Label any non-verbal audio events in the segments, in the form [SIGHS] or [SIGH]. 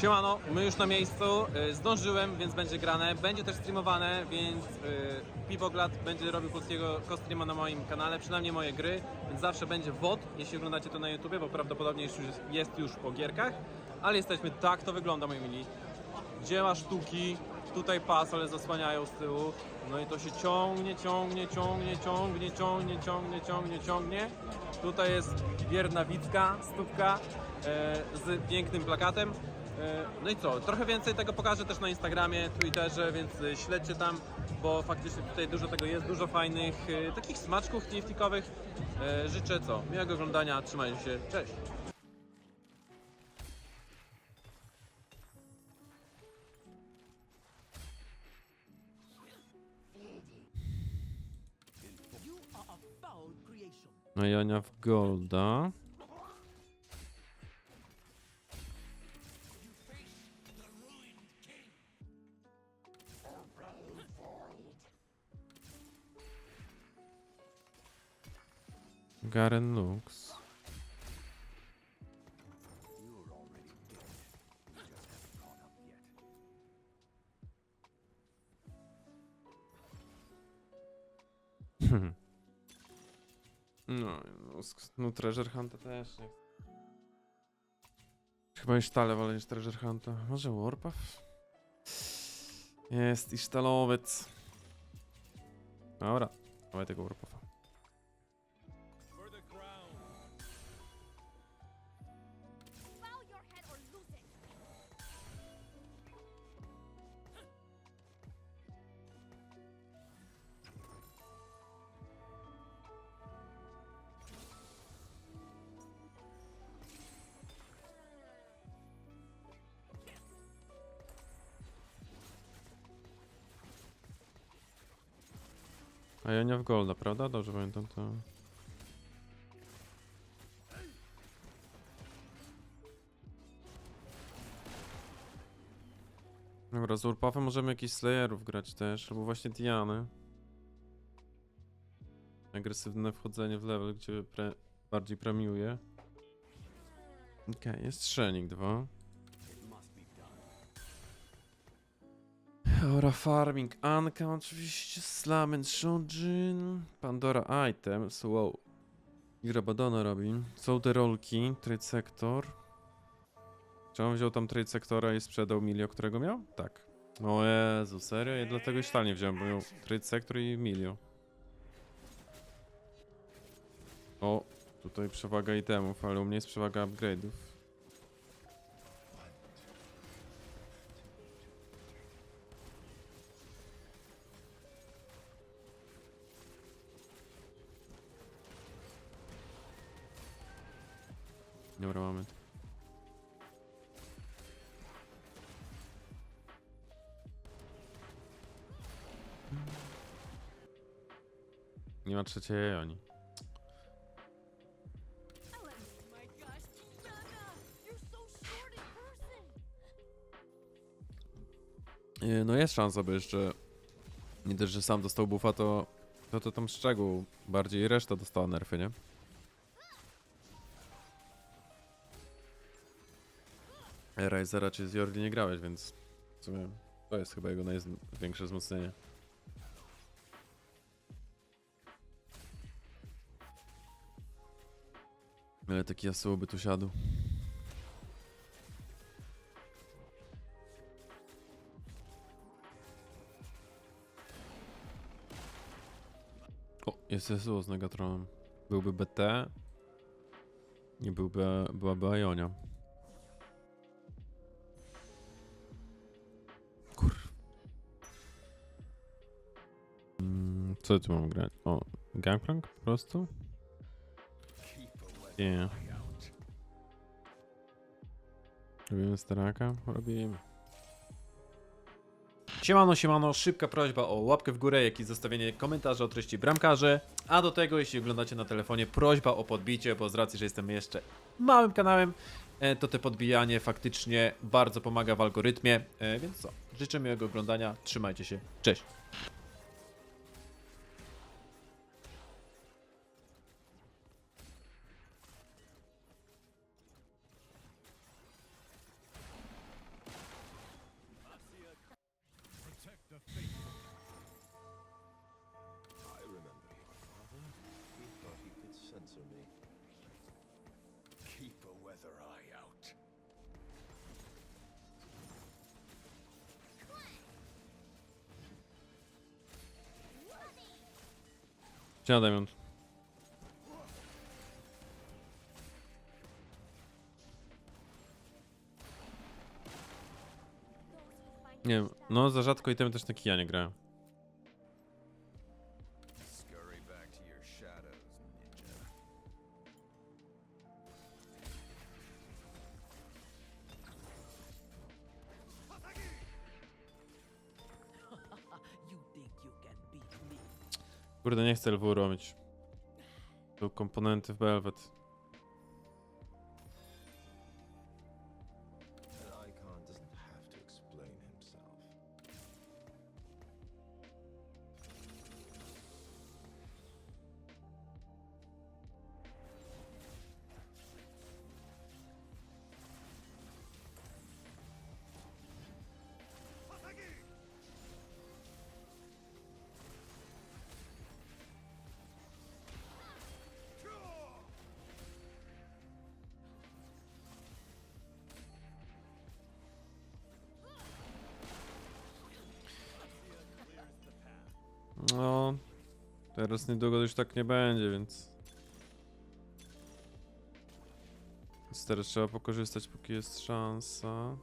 Siemano, my już na miejscu, y, zdążyłem, więc będzie grane, będzie też streamowane, więc y, Piwoglad będzie robił polskiego kostreama na moim kanale, przynajmniej moje gry, więc zawsze będzie WOD, jeśli oglądacie to na YouTubie, bo prawdopodobnie już jest, już po gierkach, ale jesteśmy, tak to wygląda moi mili. Dzieła sztuki, tutaj pas, ale zasłaniają z tyłu, no i to się ciągnie, ciągnie, ciągnie, ciągnie, ciągnie, ciągnie, ciągnie, ciągnie. Tutaj jest wierna Wicka, stópka e, z pięknym plakatem. E, No i co, trochę więcej tego pokażę też na Instagramie, Twitterze, więc e, śledźcie tam, bo faktycznie tutaj dużo tego jest, dużo fajnych e, takich smaczków TFT-kowych. E, Życzę co, miłego oglądania, trzymajcie się, cześć! No i Ania w Golda. Garen Lux. No, no, sk- no Treasure Hunta też nie. Chyba i sztale wolę niż Treasure Hunta. Może Warpath? Jest i sztalowiec. Dobra, dawaj tego Warpatha. A Jania w Golda, prawda? Dobrze pamiętam to. Dobra, z Urpafem możemy jakiś Slayerów grać też, albo właśnie Diany. Agresywne wchodzenie w level, gdzie pre bardziej premiuje. Okej, jest Shenik 2. Aura Farming, Anka oczywiście, Slam and Shojin, Pandora Items, wow. I Rabadona robi. Są te rolki, Trade Sector. Czy on wziął tam Trade Sectora i sprzedał Milio, którego miał? Tak. O Jezu, serio? Ja dlatego sztal nie wziąłem, bo miał Trade Sector i Milio. O, tutaj przewaga itemów, ale u mnie jest przewaga upgrade'ów. Nie ma trzeciej oni. Yy, No jest szansa, by jeszcze nie też, że sam dostał buffa, to to, to tam szczegół bardziej reszta dostała nerfy, nie? Risera czy z Jordi nie grałeś, więc w sumie to jest chyba jego największe wzmocnienie. Ale taki Yasuo by tu siadł. O, jest Yasuo z Negatronem. Byłby BT. Nie byłby, byłaby Ionia. Kur... Mm, co tu mam grać? O, Gangplank po prostu? Robimy staraka? Robimy. Siemano, siemano, szybka prośba o łapkę w górę, jak i zostawienie komentarza o treści bramkarzy. A do tego, jeśli oglądacie na telefonie, prośba o podbicie, bo z racji, że jestem jeszcze małym kanałem, e, to te podbijanie faktycznie bardzo pomaga w algorytmie. E, Więc co, życzę miłego oglądania, trzymajcie się, cześć! Siadaj, on. Nie wiem, no za rzadko itemy też na kija nie grałem. Kurde, nie chcę LW robić. Tu komponenty w Velvet. Teraz niedługo już tak nie będzie, więc... Więc teraz trzeba pokorzystać, póki jest szansa.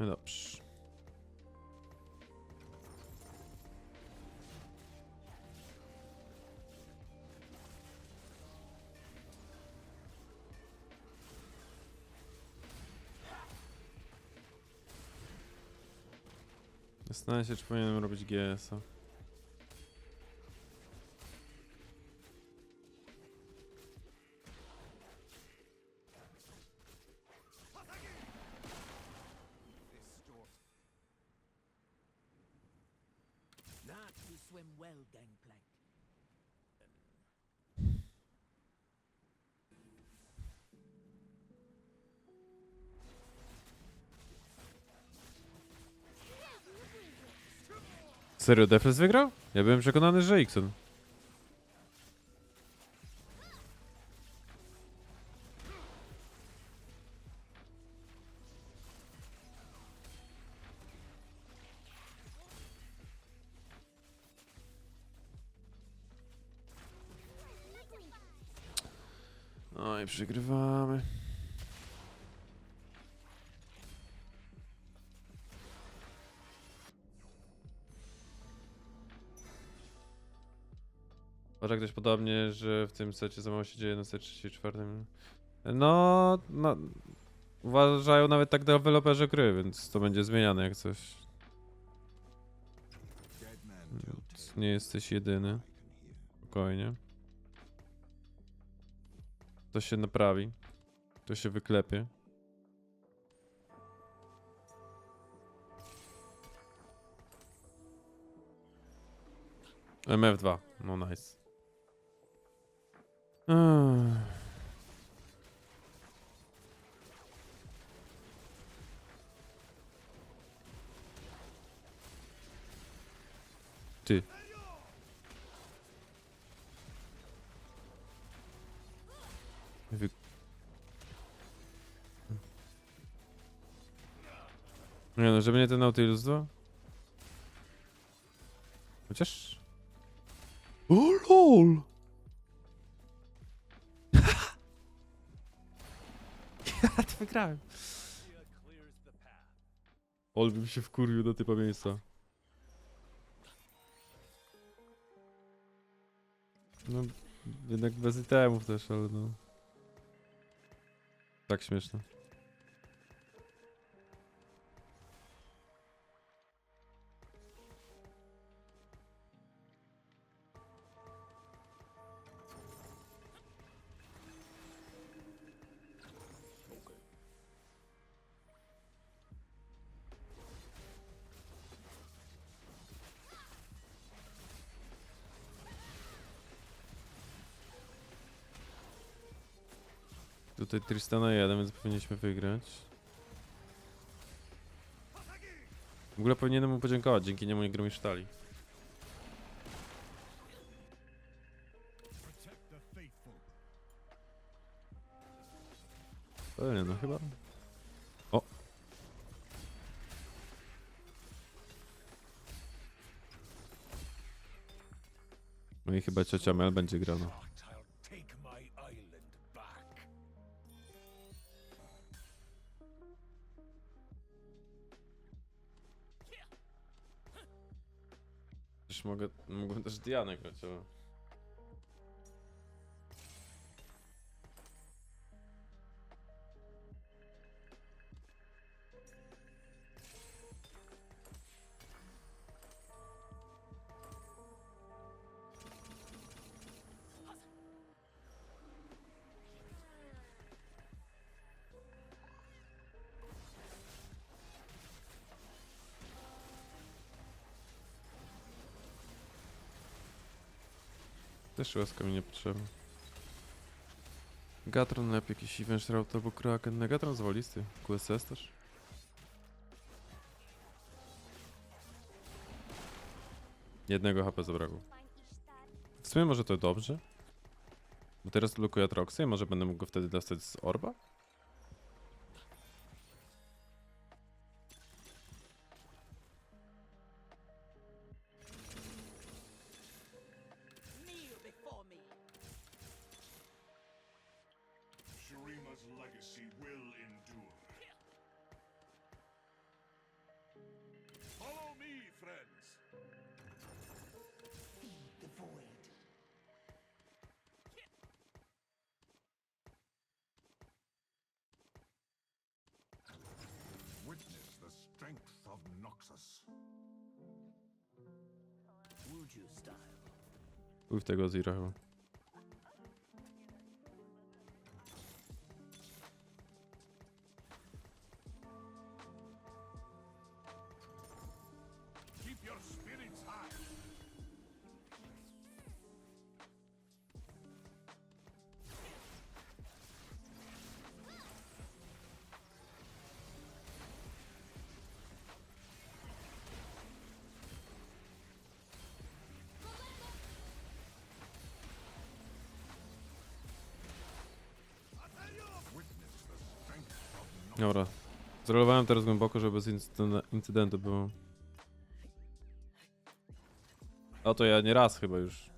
No dobrze. Zastanawiam się, czy powinienem robić GS-a. Serio, Defres wygrał? Ja byłem przekonany, że Ixon. No i przegrywamy. Może ktoś podobnie, że w tym secie za mało się dzieje na secie 34. No, no, uważają nawet tak deweloperzy gry, więc to będzie zmieniane jak coś. Więc. Nie jesteś jedyny, spokojnie. To się naprawi. To się wyklepie. MF2, no nice. Ty. Wy... Nie no, żeby nie ten Nautilus 2? Chociaż... to wygrałem. Ol bym się wkurwił do typa miejsca. No, jednak bez itemów też, ale no... Tak śmieszne. Tutaj Tristana 1, więc powinniśmy wygrać. W ogóle powinienem mu podziękować, dzięki niemu nie gromi sztali. Pewnie, no chyba. O! No i chyba ciocia Mel będzie grana. Mógłbym też Też łaska mi nie potrzeba. Gatron lepiej jakiś event route albo Kraken. Na Gatron zwolisty. QSS też. Jednego HP zabrakło. W sumie może to dobrze. Bo teraz lukuję Atroxy i może będę mógł go wtedy dostać z Orba? Shurima's legacy will endure. Follow me, friends. The void. Witness the strength of Noxus. Wuju style. Pójdź w tego Zero chyba. Your spirits high. Dobra. Zrolowałem teraz głęboko, żeby bez incyden- incydentu było. A to ja nie raz chyba już.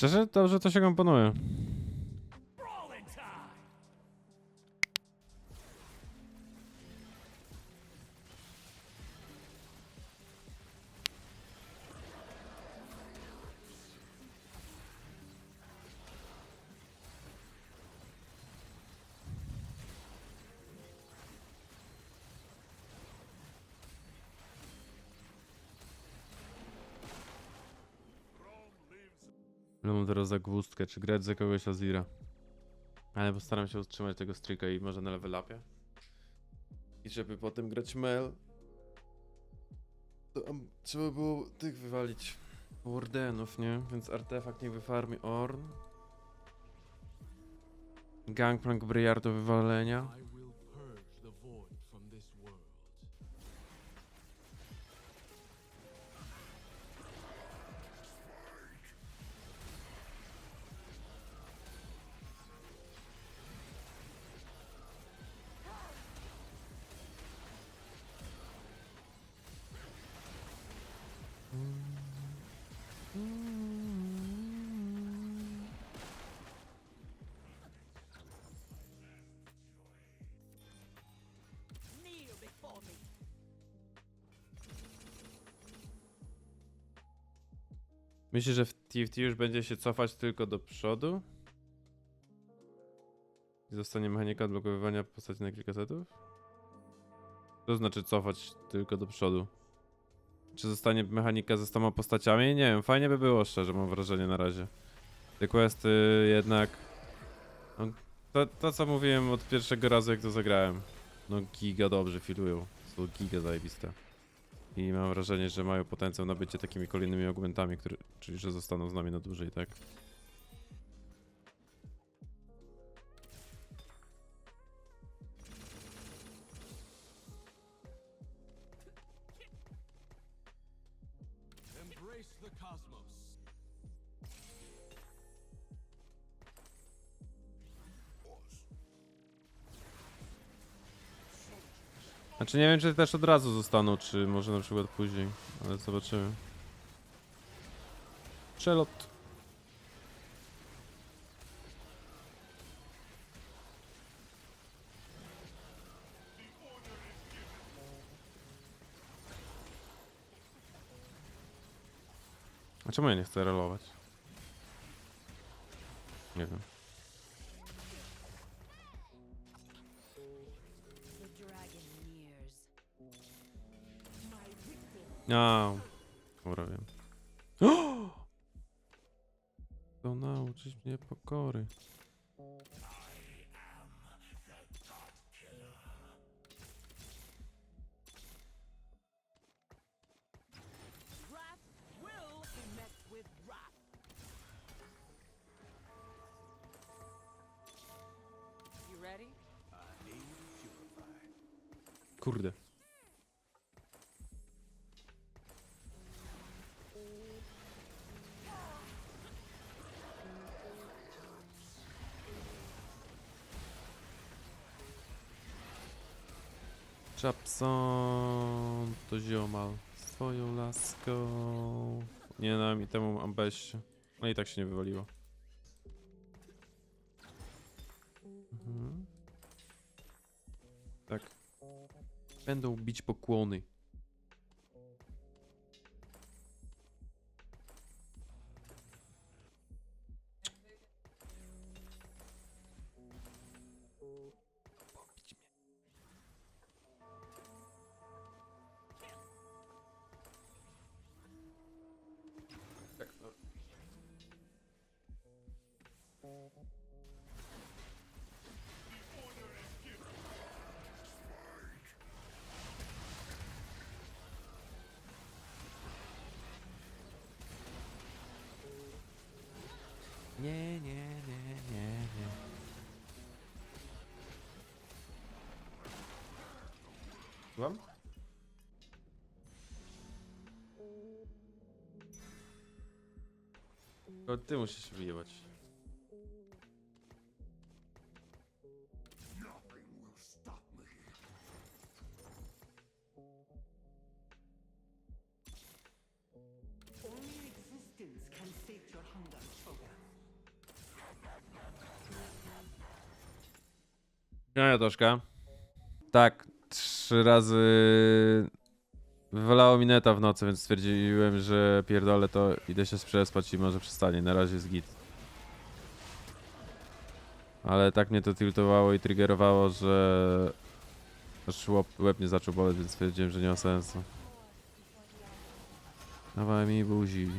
Szczerze, dobrze to się komponuje. Ale mam teraz zagwózdkę, czy grać za kogoś Azira. Ale postaram się utrzymać tego streaka i może na level upie. I żeby potem grać Mel, to trzeba było tych wywalić. Wardenów, nie? Więc artefakt niech wyfarmi Orn. Gangplank Briar do wywalenia. Myślisz, że w TFT już będzie się cofać tylko do przodu? I zostanie mechanika odblokowywania postaci na kilka setów? To znaczy cofać tylko do przodu. Czy zostanie mechanika ze 100 postaciami? Nie wiem, fajnie by było szczerze, mam wrażenie na razie. Te questy jednak... No, to, to co mówiłem od pierwszego razu jak to zagrałem. No giga dobrze filują. Są giga zajebiste. I mam wrażenie, że mają potencjał na bycie takimi kolejnymi augmentami, czyli że zostaną z nami na dłużej, tak? Znaczy nie wiem, czy też od razu zostaną, czy może na przykład później, ale zobaczymy. Przelot. A czemu ja nie chcę relować? Nie wiem. A, dobra wiem. [GASPS] To nauczyć mnie pokory. Wrath Chapson to ziomal swoją laską. Nie dam mi temu ambeście. No i tak się nie wywaliło. Mhm. Tak. Będą bić pokłony. Nie, nie, nie, nie, nie. Słucham? To ty musisz się wyjebać. No ja troszkę. Tak, trzy razy wywalało mi neta w nocy, więc stwierdziłem, że pierdolę to idę się przespać i może przestanie. Na razie jest git. Ale tak mnie to tiltowało i triggerowało, że aż łeb, łeb zaczął boleć, więc stwierdziłem, że nie ma sensu. Dawaj mi buzi.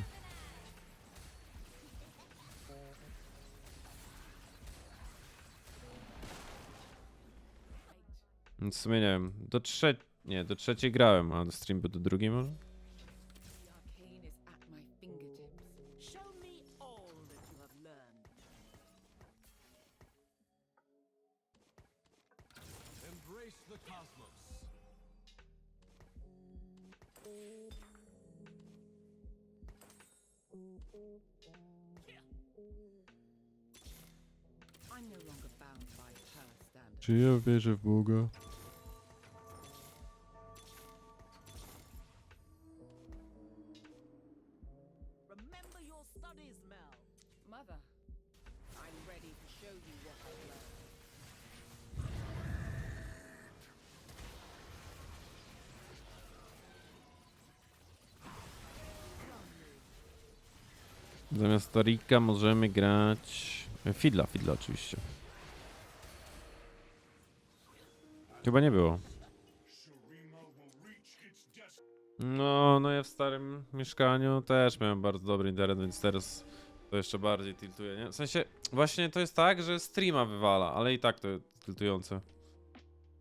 Więc w sumie nie wiem, do trzeciej, nie, do trzeciej grałem, a do stream był do drugiej może? The arcane is at my fingertips. Show me all that you have learned. Embrace the cosmos. I'm no longer bound by her standards. Czy ja wierzę w Boga? Your studies, Mel. Mother, I'm ready to show you what I've learned. Zamiast Tarika możemy grać... Fidla, Fidla oczywiście. Chyba nie było. No, no ja w starym mieszkaniu też miałem bardzo dobry internet, więc teraz to jeszcze bardziej tiltuje, nie? W sensie, właśnie to jest tak, że streama wywala, ale i tak to jest tiltujące.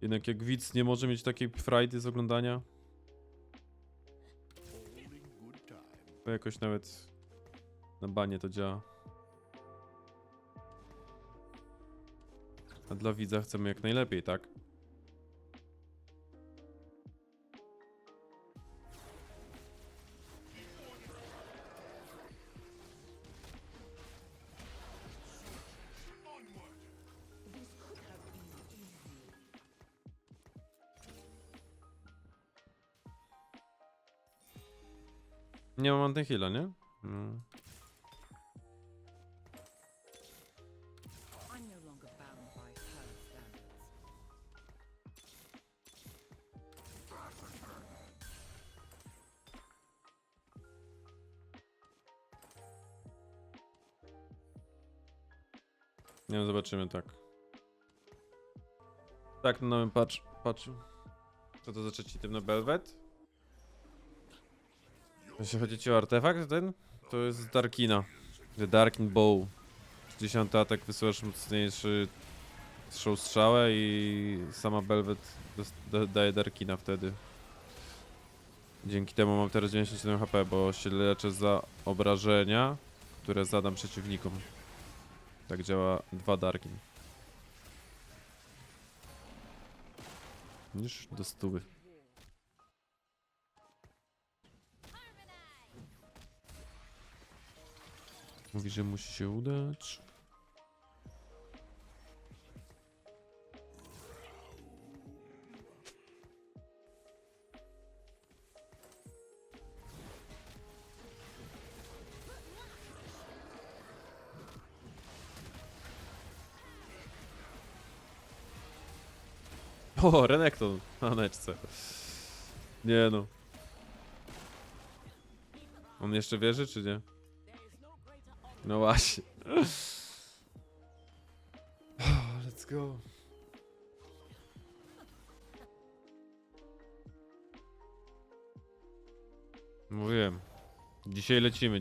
Jednak jak widz nie może mieć takiej frajdy z oglądania, to jakoś nawet na banie to działa. A dla widza chcemy jak najlepiej, tak? Nie mam antyhila, nie? No. Nie wiem, zobaczymy tak. Tak, na nowym patch. Co to za trzeci typ na Belvet? Jeśli chodzi ci o artefakt ten, to jest Darkina. The Darkin Bow. 10 atak wysyłasz mocniejszy strzał strzałę i sama Belvet da- daje Darkina wtedy. Dzięki temu mam teraz 97 HP, bo się leczę za obrażenia, które zadam przeciwnikom. Tak działa dwa Darkin. Niż do stówy. Mówi, że musi się udać. O, Renekton na neczce. Nie no. On jeszcze wierzy, czy nie? No właśnie. [SIGHS] Let's go. Mówiłem. Dzisiaj lecimy.